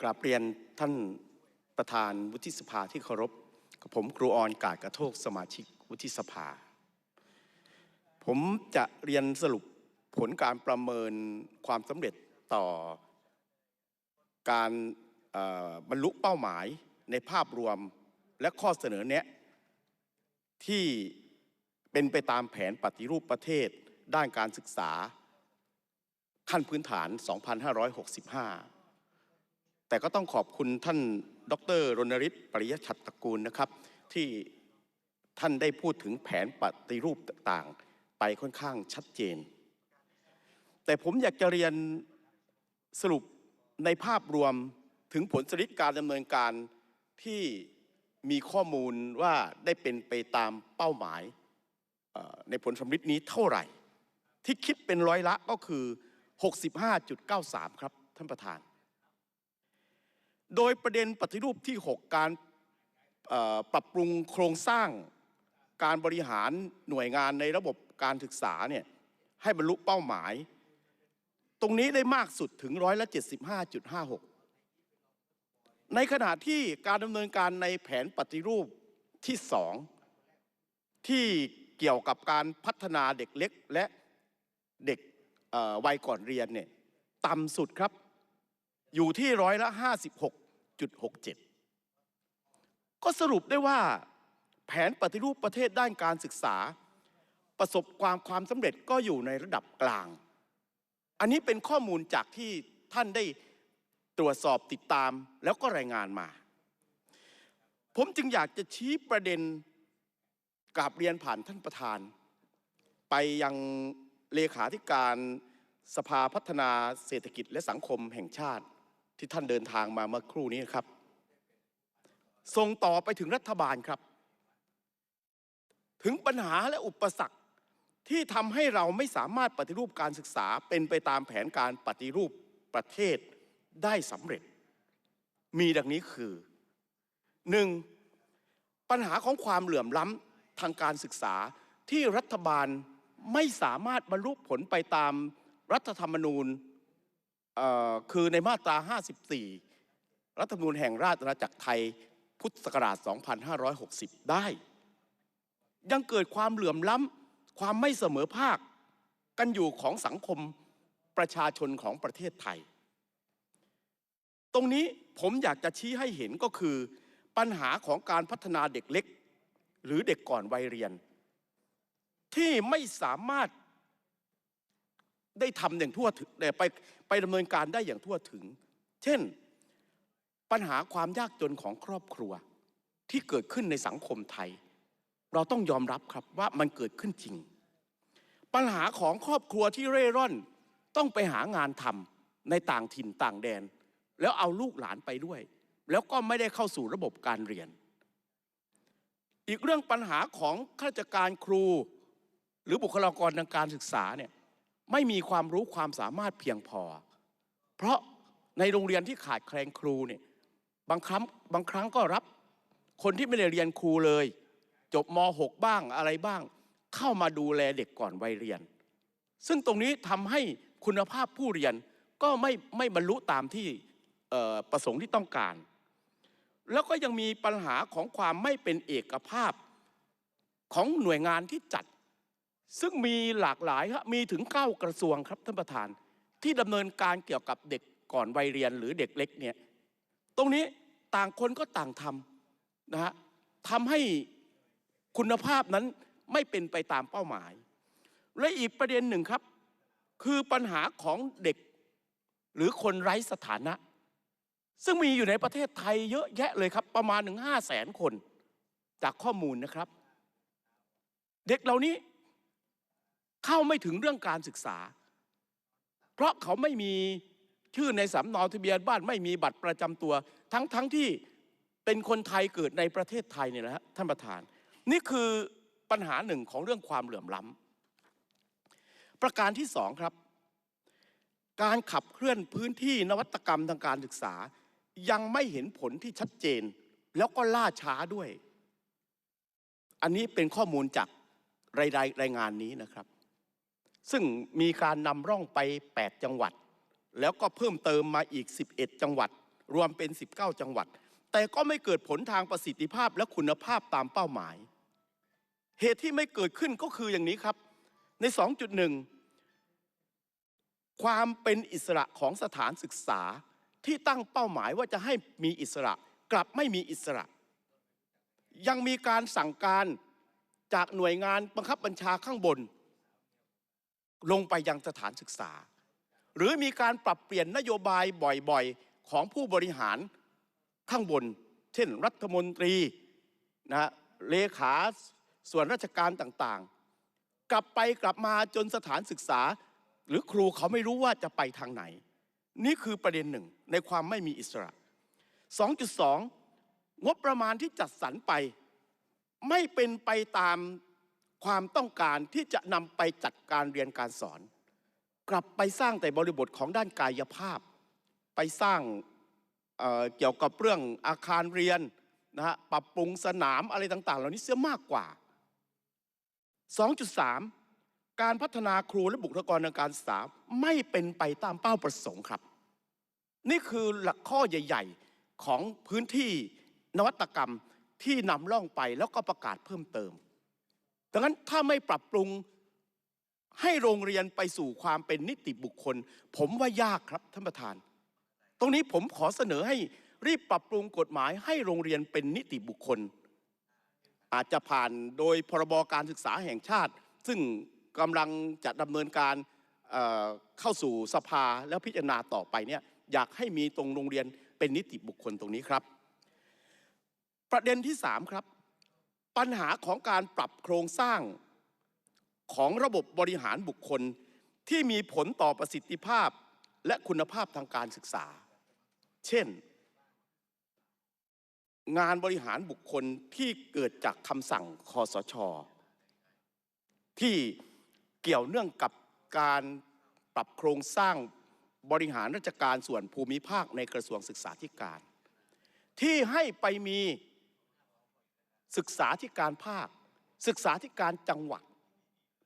กราบเรียนท่านประธานวุฒิสภาที่เคารพกับผมครูออนกาดกระโทกสมาชิกวุฒิสภา ผมจะเรียนสรุปผลการประเมินความสำเร็จต่อการบรรลุเป้าหมายในภาพรวมและข้อเสนอแนะ ที่เป็นไปตามแผนปฏิรูปประเทศด้านการศึกษาขั้นพื้นฐาน 2565 แต่ก็ต้องขอบคุณท่านดรรณฤทธิ์ปริยชัดตระกูลนะครับ ที่ท่านได้พูดถึงแผนปฏิรูปต่างๆ ไปค่อนข้างชัดเจน แต่ผมอยากจะเรียนสรุปในภาพรวมถึงผลสลิดการดำเนินการที่มีข้อมูลว่าได้เป็นไปตามเป้าหมายในผลสำลิดนี้เท่าไหร่ ที่คิดเป็นร้อยละก็คือ 65.93 ครับ ท่านประธาน โดยประเด็นปฏิรูปที่ 6 การปรับปรุงโครงสร้างการบริหารหน่วยงานในระบบการศึกษาเนี่ยให้บรรลุเป้าหมาย ตรงนี้ได้มากสุดถึงร้อยละ75.56 ในขณะที่การดำเนินการในแผนปฏิรูปที่ 2 ที่เกี่ยวกับการพัฒนาเด็กเล็กและเด็กวัยก่อนเรียนเนี่ยต่ำสุดครับ อยู่ที่ร้อยละ 6.67 ก็สรุปได้ว่า แผนปฏิรูปประเทศด้านการศึกษา ประสบความความสำเร็จก็อยู่ในระดับกลาง อันนี้เป็นข้อมูลจากที่ท่านได้ตรวจสอบติดตามแล้วก็รายงานมา ผมจึงอยากจะชี้ประเด็นกราบเรียนผ่านท่านประธาน ไปยังเลขาธิการสภาพัฒนาเศรษฐกิจและสังคมแห่งชาติ ที่ท่านเดินทางมาเมื่อครู่นี้ครับ ส่งต่อไปถึงรัฐบาลครับ ถึงปัญหาและอุปสรรคที่ทำให้เราไม่สามารถปฏิรูปการศึกษาเป็นไปตามแผนการปฏิรูปประเทศได้สำเร็จ มีดังนี้คือ 1. ปัญหาของความเหลื่อมล้ำทางการศึกษาที่รัฐบาลไม่สามารถบรรลุผลไปตามรัฐธรรมนูญ คือในมาตรา 54 รัฐธรรมนูญแห่งราชอาณาจักรไทยพุทธศักราช 2560 ได้ ยังเกิดความเหลื่อมล้ำความไม่เสมอภาคกันอยู่ของสังคมประชาชนของประเทศไทย ตรงนี้ผมอยากจะชี้ให้เห็นก็คือ ปัญหาของการพัฒนาเด็กเล็ก หรือเด็กก่อนวัยเรียน ที่ไม่สามารถ ได้ทำอย่างทั่วถึงไปไปดำเนินการได้อย่างทั่วถึง เช่น ปัญหาความยากจนของครอบครัวที่เกิดขึ้นในสังคมไทย เราต้องยอมรับครับว่ามันเกิดขึ้นจริง ปัญหาของครอบครัวที่เร่ร่อนต้องไปหางานทำในต่างถิ่นต่างแดน แล้วเอาลูกหลานไปด้วย แล้วก็ไม่ได้เข้าสู่ระบบการเรียน อีกเรื่องปัญหาของข้าราชการครู หรือบุคลากรทางการศึกษาเนี่ย ไม่มีความรู้ความสามารถเพียงพอ เพราะในโรงเรียนที่ขาดแคลนครูเนี่ยบางครั้งบางครั้งก็รับคนที่ไม่ได้เรียนครูเลย จบม .6 บ้างอะไรบ้าง เข้ามาดูแลเด็กก่อนวัยเรียน ซึ่งตรงนี้ทำให้คุณภาพผู้เรียนก็ไม่ไม่บรรลุตามที่ประสงค์ที่ต้องการ แล้วก็ยังมีปัญหาของความไม่เป็นเอกภาพของหน่วยงานที่จัด ซึ่งมีหลากหลายครับมีถึงเก้ากระทรวงครับท่านประธาน ที่ดำเนินการเกี่ยวกับเด็กก่อนวัยเรียนหรือเด็กเล็กเนี่ยตรงนี้ต่างคนก็ต่างทำนะฮะทำให้คุณภาพนั้นไม่เป็นไปตามเป้าหมาย และอีกประเด็นหนึ่งครับ คือปัญหาของเด็กหรือคนไร้สถานะ ซึ่งมีอยู่ในประเทศไทยเยอะแยะเลยครับ ประมาณถึงห้าแสนคน จากข้อมูลนะครับ เด็กเหล่านี้ เข้าไม่ถึงเรื่องการศึกษา เพราะเขาไม่มีชื่อในสำเนาทะเบียนบ้านไม่มีบัตรประจำตัว ทั้งทั้งที่เป็นคนไทยเกิดในประเทศไทยเนี่ยนะฮะท่านประธาน นี่คือปัญหาหนึ่งของเรื่องความเหลื่อมล้ำประการที่สองครับ การขับเคลื่อนพื้นที่นวัตกรรมทางการศึกษา ยังไม่เห็นผลที่ชัดเจน แล้วก็ล่าช้าด้วย อันนี้เป็นข้อมูลจากรายรายงานนี้นะครับ ซึ่งมีการนำร่องไป 8 จังหวัด แล้วก็เพิ่มเติมมาอีก 11 จังหวัด รวมเป็น 19 จังหวัด แต่ก็ไม่เกิดผลทางประสิทธิภาพและคุณภาพตามเป้าหมาย เหตุที่ไม่เกิดขึ้นก็คืออย่างนี้ครับ ใน 2.1 ความเป็นอิสระของสถานศึกษาที่ตั้งเป้าหมายว่าจะให้มีอิสระ กลับไม่มีอิสระ ยังมีการสั่งการจากหน่วยงานบังคับบัญชาข้างบน ลงไปยังสถานศึกษา หรือมีการปรับเปลี่ยนนโยบายบ่อยๆ ของผู้บริหารข้างบน เช่นรัฐมนตรีนะฮะเลขาส่วนราชการต่างๆ กลับไปกลับมาจนสถานศึกษา หรือครูเขาไม่รู้ว่าจะไปทางไหน นี่คือประเด็นหนึ่งในความไม่มีอิสระ 2.2 งบประมาณที่จัดสรรไป ไม่เป็นไปตาม ความต้องการที่จะนำไปจัดการเรียนการสอน กลับไปสร้างแต่บริบทของด้านกายภาพ ไปสร้างเเกี่ยวกับเรื่องอาคารเรียนนะฮะปรับปรุงสนามอะไรต่าง ๆ เหล่านี้เสียมากกว่า 2.3 การพัฒนาครูและบุคลากรทางการศึกษาไม่เป็นไปตามเป้าประสงค์ครับ นี่คือหลักข้อใหญ่ ๆของพื้นที่นวัตกรรมที่นำล่องไปแล้วก็ประกาศเพิ่มเติม ดังนั้นถ้าไม่ปรับปรุงให้โรงเรียนไปสู่ความเป็นนิติบุคคล ผมว่ายากครับท่านประธาน ตรงนี้ผมขอเสนอให้รีบปรับปรุงกฎหมายให้โรงเรียนเป็นนิติบุคคล อาจจะผ่านโดยพรบการศึกษาแห่งชาติ ซึ่งกำลังจะดำเนินการเเข้าสู่สภาแล้วพิจารณาต่อไปเนี่ยอยากให้มีตรงโรงเรียนเป็นนิติบุคคลตรงนี้ครับ ประเด็นที่ 3 ครับ ปัญหาของการปรับโครงสร้างของระบบบริหารบุคคลที่มีผลต่อประสิทธิภาพและคุณภาพทางการศึกษา เช่น งานบริหารบุคคลที่เกิดจากคำสั่งคอสช ที่เกี่ยวเนื่องกับการปรับโครงสร้างบริหารราชการส่วนภูมิภาคในกระทรวงศึกษาธิการ ที่ให้ไปมี ศึกษาธิการภาค ศึกษาธิการจังหวัด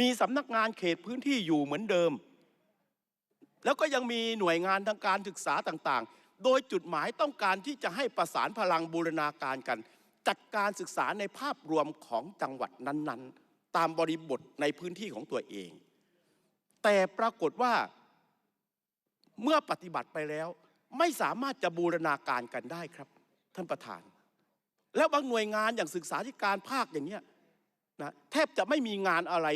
มีสำนักงานเขตพื้นที่อยู่เหมือนเดิม แล้วก็ยังมีหน่วยงานทางการศึกษาต่างๆ โดยจุดหมายต้องการที่จะให้ประสานพลังบูรณาการกัน จัดการศึกษาในภาพรวมของจังหวัดนั้นๆ ตามบริบทในพื้นที่ของตัวเอง แต่ปรากฏว่าเมื่อปฏิบัติไปแล้ว ไม่สามารถจะบูรณาการกันได้ครับ ท่านประธาน แล้วบางหน่วยงานอย่างศึกษาธิการภาคอย่างเนี้ยนะแทบจะไม่มีงานอะไร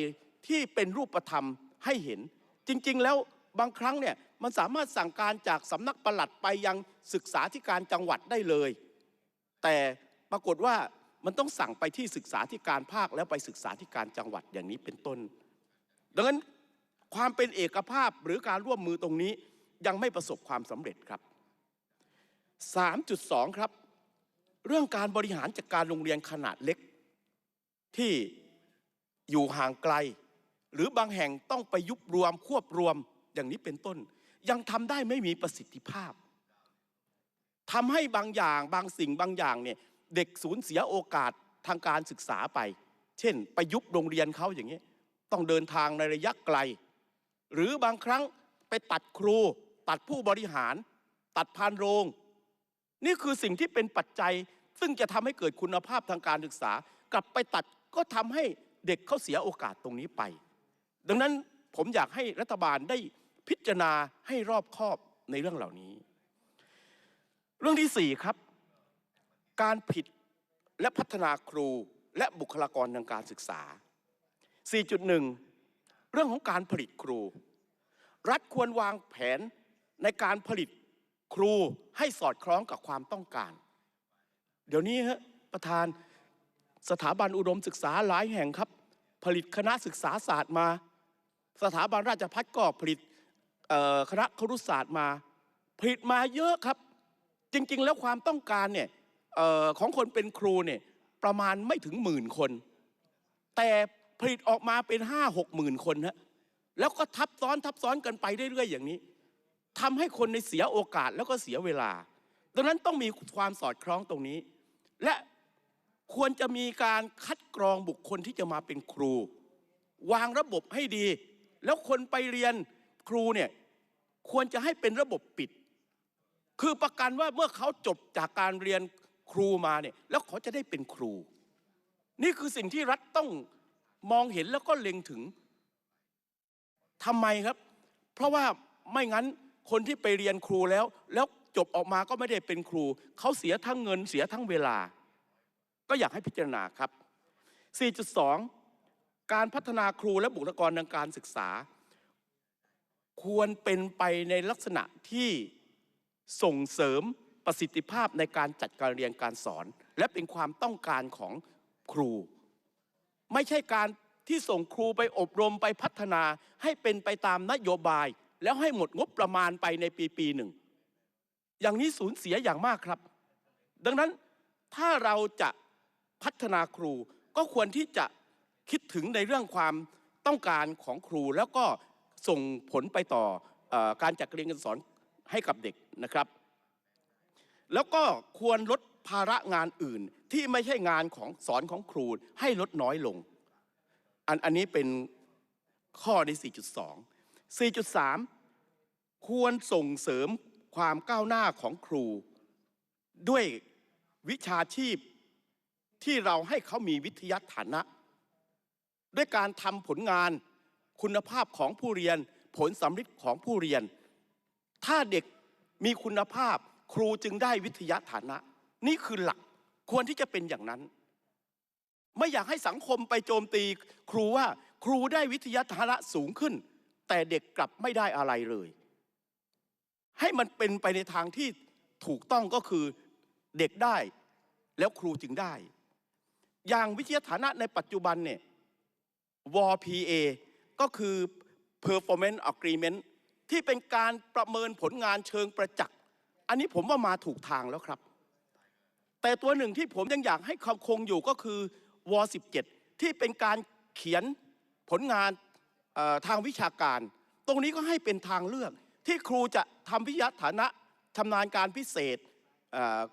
ที่เป็นรูปธรรมให้เห็น จริงๆ แล้วบางครั้งเนี่ยมันสามารถสั่งการจากสำนักปลัดไปยังศึกษาธิการจังหวัดได้เลย แต่ปรากฏว่ามันต้องสั่งไปที่ศึกษาธิการภาคแล้วไปศึกษาธิการจังหวัดอย่างนี้เป็นต้น ดังนั้นความเป็นเอกภาพหรือการร่วมมือตรงนี้ยังไม่ประสบความสำเร็จครับ 3.2 ครับ เรื่องการบริหารจัดการโรงเรียนขนาดเล็ก ที่อยู่ห่างไกล หรือบางแห่งต้องไปยุบรวมควบรวมอย่างนี้เป็นต้น ยังทำได้ไม่มีประสิทธิภาพทำให้บางอย่างบางสิ่งบางอย่างเนี่ยเด็กสูญเสียโอกาสทางการศึกษาไป เช่น ไปยุบโรงเรียนเขาอย่างนี้ ต้องเดินทางในระยะไกล หรือบางครั้งไปตัดครู ตัดผู้บริหาร ตัดพานโรง นี่คือสิ่งที่เป็นปัจจัย ซึ่งจะทำให้เกิดคุณภาพทางการศึกษา กลับไปตัดก็ทำให้เด็กเขาเสียโอกาสตรงนี้ไป ดังนั้นผมอยากให้รัฐบาลได้พิจารณาให้รอบคอบในเรื่องเหล่านี้ เรื่องที่สี่ครับ การผิดและพัฒนาครูและบุคลากรทางการศึกษา 4.1 เรื่องของการผลิตครู รัฐควรวางแผนในการผลิตครูให้สอดคล้องกับความต้องการ เดี๋ยวนี้ฮะประธานสถาบันอุดมศึกษาหลายแห่งครับ ผลิตคณะศึกษาศาสตร์มา สถาบันราชภัฏก็ผลิตคณะครุศาสตร์มา ผลิตมาเยอะครับ จริง ๆ แล้วความต้องการเนี่ยออของคนเป็นครูเนี่ยประมาณไม่ถึงหมื่นคน แต่ผลิตออกมาเป็นห้าหกหมื่นคนฮะแล้วก็ทับซ้อนทับซ้อนกันไปเรื่อยๆอย่างนี้ทำให้คนในเสียโอกาสแล้วก็เสียเวลา ดังนั้นต้องมีความสอดคล้องตรงนี้ และควรจะมีการคัดกรองบุคคลที่จะมาเป็นครู วางระบบให้ดี แล้วคนไปเรียนครูเนี่ยควรจะให้เป็นระบบปิด คือประกันว่าเมื่อเขาจบจากการเรียนครูมาเนี่ยแล้วเขาจะได้เป็นครู นี่คือสิ่งที่รัฐต้องมองเห็นแล้วก็เล็งถึงทำไมครับ เพราะว่าไม่งั้นคนที่ไปเรียนครูแล้ว แล้ว จบออกมาก็ไม่ได้เป็นครู เขาเสียทั้งเงินเสียทั้งเวลา ก็อยากให้พิจารณาครับ 4.2 การพัฒนาครูและบุคลากรทางการศึกษา ควรเป็นไปในลักษณะที่ส่งเสริมประสิทธิภาพในการจัดการเรียนการสอน และเป็นความต้องการของครู ไม่ใช่การที่ส่งครูไปอบรมไปพัฒนาให้เป็นไปตามนโยบาย แล้วให้หมดงบประมาณไปในปีปีหนึ่ง อย่างนี้สูญเสียอย่างมากครับ ดังนั้นถ้าเราจะพัฒนาครูก็ควรที่จะคิดถึงในเรื่องความต้องการของครูแล้วก็ส่งผลไปต่ออการจัดเรียนการสอนให้กับเด็กนะครับ แล้วก็ควรลดภาระงานอื่นที่ไม่ใช่งานของสอนของครูให้ลดน้อยลง อันอันนี้เป็นข้อใน 4.2 4.3 ควรส่งเสริม ความก้าวหน้าของครู ด้วยวิชาชีพที่เราให้เขามีวิทยาฐานะ ด้วยการทำผลงานคุณภาพของผู้เรียน ผลสำลิดของผู้เรียน ถ้าเด็กมีคุณภาพครูจึงได้วิทยาฐานะ นี่คือหลักควรที่จะเป็นอย่างนั้น ไม่อยากให้สังคมไปโจมตี ครูว่าครูได้วิทยาฐานะสูงขึ้น แต่เด็กกลับไม่ได้อะไรเลย ให้มันเป็นไปในทางที่ถูกต้องก็คือเด็กได้แล้วครูจึงได้ อย่างวิทยาฐานะในปัจจุบันเนี่ย WPA ก็คือ performance agreement ที่เป็นการประเมินผลงานเชิงประจักษ์ อันนี้ผมว่ามาถูกทางแล้วครับ แต่ตัวหนึ่งที่ผมยังอยากให้คำคงอยู่ก็คือว17ที่เป็นการเขียนผลงานทางวิชาการ ตรงนี้ก็ให้เป็นทางเลือกที่ครูจะ ทำวิทยาฐานะชำนาญการพิเศษ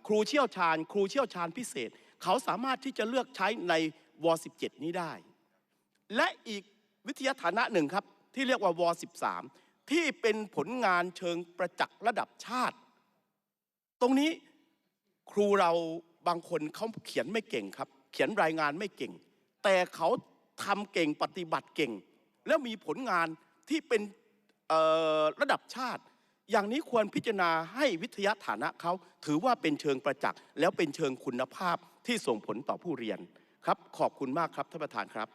ครูเชี่ยวชาญ ครูเชี่ยวชาญพิเศษ เขาสามารถที่จะเลือกใช้ในว 17 นี้ได้ และอีกวิทยาฐานะหนึ่งครับ ที่เรียกว่าว 13 ที่เป็นผลงานเชิงประจักษ์ระดับชาติ ตรงนี้ครูเราบางคนเขาเขียนไม่เก่งครับ เขียนรายงานไม่เก่ง แต่เขาทำเก่งปฏิบัติเก่ง แล้วมีผลงานที่เป็นระดับชาติ อย่างนี้ควรพิจารณาให้วิทยาฐานะเขาถือว่าเป็นเชิงประจักษ์แล้วเป็นเชิงคุณภาพที่ส่งผลต่อผู้เรียนครับขอบคุณมากครับท่านประธานครับ